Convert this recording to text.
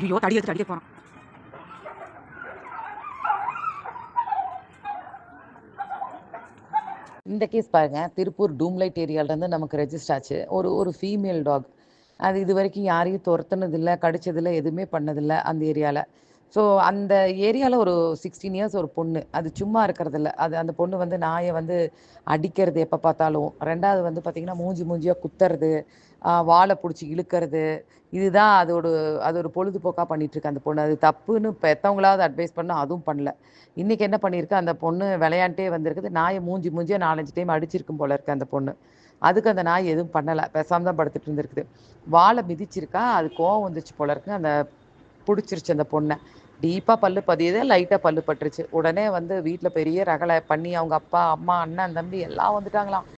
ஐயோ தடி எடுத்து அடிக்க போறான். இந்த கேஸ் பாருங்க. திருப்பூர் டூம்லைட் ஏரியாவிலேருந்து நமக்கு ரெஜிஸ்டர் ஆச்சு. ஒரு ஒரு ஃபீமேல் டாக் அது இது வரைக்கும் யாரையும் துரத்துனதில்லை கடிச்சதில்லை எதுவுமே பண்ணதில்லை அந்த ஏரியாவில் ஸோ அந்த ஏரியாவில் ஒரு சிக்ஸ்டீன் இயர்ஸ் ஒரு பொண்ணு. அது சும்மா இருக்கிறதில்ல. அது அந்த பொண்ணு வந்து நாயை வந்து அடிக்கிறது எப்போ பார்த்தாலும். ரெண்டாவது வந்து பார்த்திங்கன்னா மூஞ்சி மூஞ்சியாக குத்துறது வாழை பிடிச்சி இழுக்கிறது. இதுதான் அதோட அது ஒரு பொழுதுபோக்காக பண்ணிகிட்ருக்கு அந்த பொண்ணு. அது தப்புன்னு பெற்றவங்களாவது அட்வைஸ் பண்ணால் அதுவும் பண்ணல. இன்றைக்கி என்ன பண்ணியிருக்கு அந்த பொண்ணு விளையாண்டே வந்திருக்குது. நாயை மூஞ்சி மூஞ்சியாக நாலஞ்சு டைம் அடிச்சிருக்கும் போல இருக்கு அந்த பொண்ணு. அதுக்கு அந்த நாய் எதுவும் பண்ணலை. பேசாம தான் படுத்துட்டு இருந்திருக்குது. வாழை மிதிச்சிருக்கா? அது கோவம் வந்துச்சு போல இருக்கு. அந்த பிடிச்சிருச்சு அந்த பொண்ணை. டீப்பாக பல்லு பதியுது லைட்டாக பல்லு பட்டுருச்சு. உடனே வந்து வீட்டில் பெரிய ரகலை பண்ணி அவங்க அப்பா அம்மா அண்ணன் தம்பி எல்லாம் வந்துட்டாங்களாம்.